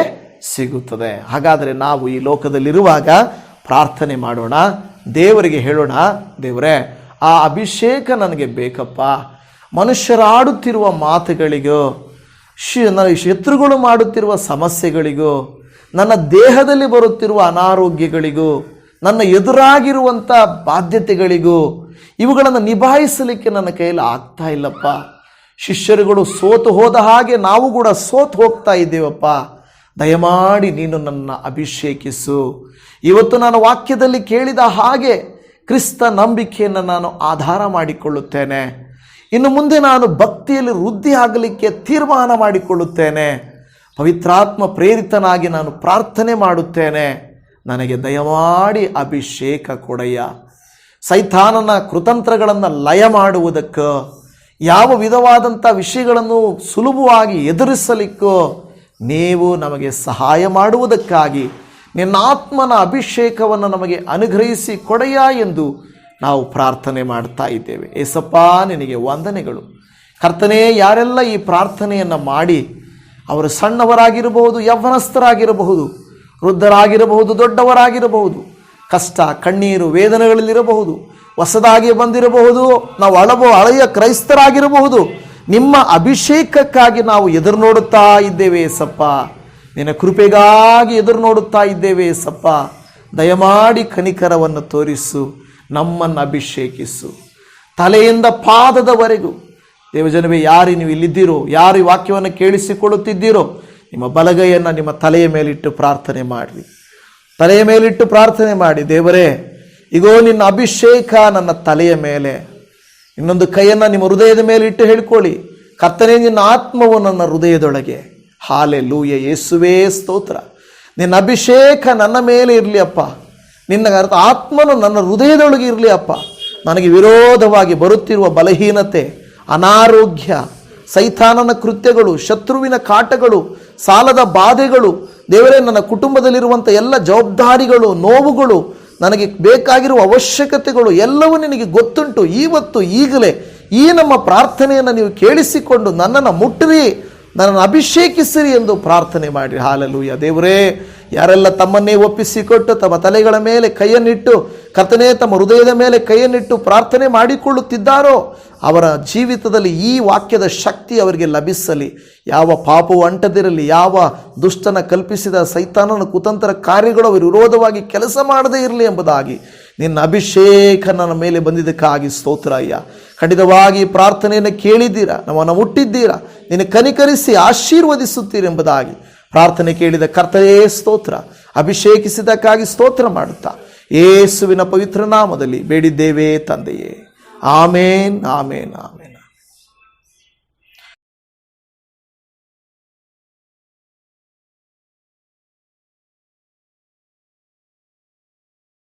Speaker 1: ಸಿಗುತ್ತದೆ ಹಾಗಾದರೆ ನಾವು ಈ ಲೋಕದಲ್ಲಿರುವಾಗ ಪ್ರಾರ್ಥನೆ ಮಾಡೋಣ ದೇವರಿಗೆ ಹೇಳೋಣ ದೇವರೇ ಆ ಅಭಿಷೇಕ ನನಗೆ ಬೇಕಪ್ಪ ಮನುಷ್ಯರಾಡುತ್ತಿರುವ ಮಾತುಗಳಿಗೂ ಶಿ ಶತ್ರುಗಳು ಮಾಡುತ್ತಿರುವ ಸಮಸ್ಯೆಗಳಿಗೂ ನನ್ನ ದೇಹದಲ್ಲಿ ಬರುತ್ತಿರುವ ಅನಾರೋಗ್ಯಗಳಿಗೂ ನನ್ನ ಎದುರಾಗಿರುವಂಥ ಬಾಧ್ಯತೆಗಳಿಗೂ ಇವುಗಳನ್ನು ನಿಭಾಯಿಸಲಿಕ್ಕೆ ನನ್ನ ಕೈಯಲ್ಲಿ ಆಗ್ತಾ ಇಲ್ಲಪ್ಪ ಶಿಷ್ಯರುಗಳು ಸೋತು ಹೋದ ಹಾಗೆ ನಾವು ಕೂಡ ಸೋತು ಹೋಗ್ತಾ ಇದ್ದೇವಪ್ಪ ದಯಮಾಡಿ ನೀನು ನನ್ನ ಅಭಿಷೇಕಿಸು ಇವತ್ತು ನಾನು ವಾಕ್ಯದಲ್ಲಿ ಕೇಳಿದ ಹಾಗೆ ಕ್ರಿಸ್ತ ನಂಬಿಕೆಯನ್ನು ನಾನು ಆಧಾರ ಮಾಡಿಕೊಳ್ಳುತ್ತೇನೆ ಇನ್ನು ಮುಂದೆ ನಾನು ಭಕ್ತಿಯಲ್ಲಿ ವೃದ್ಧಿ ಆಗಲಿಕ್ಕೆ ತೀರ್ಮಾನ ಮಾಡಿಕೊಳ್ಳುತ್ತೇನೆ ಪವಿತ್ರಾತ್ಮ ಪ್ರೇರಿತನಾಗಿ ನಾನು ಪ್ರಾರ್ಥನೆ ಮಾಡುತ್ತೇನೆ ನನಗೆ ದಯಮಾಡಿ ಅಭಿಷೇಕ ಕೊಡೆಯ ಸೈತಾನನ ಕೃತಂತ್ರಗಳನ್ನು ಲಯ ಮಾಡುವುದಕ್ಕೆ ಯಾವ ವಿಧವಾದಂಥ ವಿಷಯಗಳನ್ನು ಸುಲಭವಾಗಿ ಎದುರಿಸಲಿಕ್ಕೋ ನೀವು ನಮಗೆ ಸಹಾಯ ಮಾಡುವುದಕ್ಕಾಗಿ ನಿನ್ನಾತ್ಮನ ಅಭಿಷೇಕವನ್ನು ನಮಗೆ ಅನುಗ್ರಹಿಸಿ ಕೊಡೆಯಾ ಎಂದು ನಾವು ಪ್ರಾರ್ಥನೆ ಮಾಡ್ತಾ ಇದ್ದೇವೆ ಏಸಪ್ಪ ನಿನಗೆ ವಂದನೆಗಳು ಕರ್ತನೇ ಯಾರೆಲ್ಲ ಈ ಪ್ರಾರ್ಥನೆಯನ್ನು ಮಾಡಿ ಅವರು ಸಣ್ಣವರಾಗಿರಬಹುದು ಯವನಸ್ಥರಾಗಿರಬಹುದು ವೃದ್ಧರಾಗಿರಬಹುದು ದೊಡ್ಡವರಾಗಿರಬಹುದು ಕಷ್ಟ ಕಣ್ಣೀರು ವೇದನೆಗಳಲ್ಲಿರಬಹುದು ಹೊಸದಾಗಿ ಬಂದಿರಬಹುದು ನಾವು ಅಳಬ ಹಳೆಯ ಕ್ರೈಸ್ತರಾಗಿರಬಹುದು ನಿಮ್ಮ ಅಭಿಷೇಕಕ್ಕಾಗಿ ನಾವು ಎದುರು ನೋಡುತ್ತಾ ಇದ್ದೇವೆ ಸಪ್ಪ ನಿನ್ನ ಕೃಪೆಗಾಗಿ ಎದುರು ನೋಡುತ್ತಾ ಇದ್ದೇವೆ ಸಪ್ಪ ದಯಮಾಡಿ ಕನಿಕರವನ್ನು ತೋರಿಸು ನಮ್ಮನ್ನು ಅಭಿಷೇಕಿಸು ತಲೆಯಿಂದ ಪಾದದವರೆಗೂ ದೇವಜನವೇ ಯಾರು ನೀವು ಇಲ್ಲಿದ್ದೀರೋ ಯಾರು ಈ ವಾಕ್ಯವನ್ನು ಕೇಳಿಸಿಕೊಳ್ಳುತ್ತಿದ್ದೀರೋ ನಿಮ್ಮ ಬಲಗೈಯನ್ನು ನಿಮ್ಮ ತಲೆಯ ಮೇಲಿಟ್ಟು ಪ್ರಾರ್ಥನೆ ಮಾಡಿ ತಲೆಯ ಮೇಲಿಟ್ಟು ಪ್ರಾರ್ಥನೆ ಮಾಡಿ ದೇವರೇ ಇಗೋ ನಿನ್ನ ಅಭಿಷೇಕ ನನ್ನ ತಲೆಯ ಮೇಲೆ ಇನ್ನೊಂದು ಕೈಯನ್ನು ನಿಮ್ಮ ಹೃದಯದ ಮೇಲೆ ಇಟ್ಟು ಹೇಳ್ಕೊಳ್ಳಿ ಕರ್ತನೆ ನಿನ್ನ ಆತ್ಮವು ನನ್ನ ಹೃದಯದೊಳಗೆ ಹಾಲೆ ಲೂಯ ಯೇಸುವೇ ಸ್ತೋತ್ರ ನಿನ್ನ ಅಭಿಷೇಕ ನನ್ನ ಮೇಲೆ ಇರಲಿ ಅಪ್ಪ ನಿನ್ನ ಆತ್ಮನು ನನ್ನ ಹೃದಯದೊಳಗೆ ಇರಲಿ ಅಪ್ಪ ನನಗೆ ವಿರೋಧವಾಗಿ ಬರುತ್ತಿರುವ ಬಲಹೀನತೆ ಅನಾರೋಗ್ಯ ಸೈತಾನನ ಕೃತ್ಯಗಳು ಶತ್ರುವಿನ ಕಾಟಗಳು ಸಾಲದ ಬಾಧೆಗಳು ದೇವರೇ ನನ್ನ ಕುಟುಂಬದಲ್ಲಿರುವಂಥ ಎಲ್ಲ ಜವಾಬ್ದಾರಿಗಳು ನೋವುಗಳು ನನಗೆ ಬೇಕಾಗಿರುವ ಅವಶ್ಯಕತೆಗಳು ಎಲ್ಲವೂ ನಿನಗೆ ಗೊತ್ತುಂಟು ಇವತ್ತು ಈಗಲೇ ಈ ನಮ್ಮ ಪ್ರಾರ್ಥನೆಯನ್ನು ನೀವು ಕೇಳಿಸಿಕೊಂಡು ನನ್ನನ್ನು ಮುಟ್ಟಿರಿ ನನ್ನನ್ನು ಅಭಿಷೇಕಿಸಿರಿ ಎಂದು ಪ್ರಾರ್ಥನೆ ಮಾಡಿರಿ ಹಾಲಲ್ಲೂಯ್ಯ ದೇವರೇ ಯಾರೆಲ್ಲ ತಮ್ಮನ್ನೇ ಒಪ್ಪಿಸಿಕೊಟ್ಟು ತಮ್ಮ ತಲೆಗಳ ಮೇಲೆ ಕೈಯನ್ನಿಟ್ಟು ಕರ್ತನೇ ತಮ್ಮ ಹೃದಯದ ಮೇಲೆ ಕೈಯನ್ನಿಟ್ಟು ಪ್ರಾರ್ಥನೆ ಮಾಡಿಕೊಳ್ಳುತ್ತಿದ್ದಾರೋ ಅವರ ಜೀವಿತದಲ್ಲಿ ಈ ವಾಕ್ಯದ ಶಕ್ತಿ ಅವರಿಗೆ ಲಭಿಸಲಿ ಯಾವ ಪಾಪವು ಅಂಟದಿರಲಿ ಯಾವ ದುಷ್ಟನ ಕಲ್ಪಿಸಿದ ಸೈತಾನನ ಕುತಂತ್ರ ಕಾರ್ಯಗಳು ಅವರು ವಿರೋಧವಾಗಿ ಕೆಲಸ ಮಾಡದೇ ಇರಲಿ ಎಂಬುದಾಗಿ ನಿನ್ನ ಅಭಿಷೇಕ ನನ್ನ ಮೇಲೆ ಬಂದಿದ್ದಕ್ಕಾಗಿ ಸ್ತೋತ್ರ ಅಯ್ಯ ಖಂಡಿತವಾಗಿ ಪ್ರಾರ್ಥನೆಯನ್ನು ಕೇಳಿದ್ದೀರಾ ನಮ್ಮನ್ನು ಹುಟ್ಟಿದ್ದೀರಾ ನಿನ್ನ ಕನಿಕರಿಸಿ ಎಂಬುದಾಗಿ ಪ್ರಾರ್ಥನೆ ಕೇಳಿದ ಕರ್ತಯೇ ಸ್ತೋತ್ರ ಅಭಿಷೇಕಿಸಿದಕ್ಕಾಗಿ ಸ್ತೋತ್ರ ಮಾಡುತ್ತಾ ಏಸುವಿನ ಪವಿತ್ರ ನಾಮದಲ್ಲಿ ಬೇಡಿದ್ದೇವೆ ತಂದೆಯೇ ಆಮೇನ್ ಆಮೇನ್ ಆಮೇನ್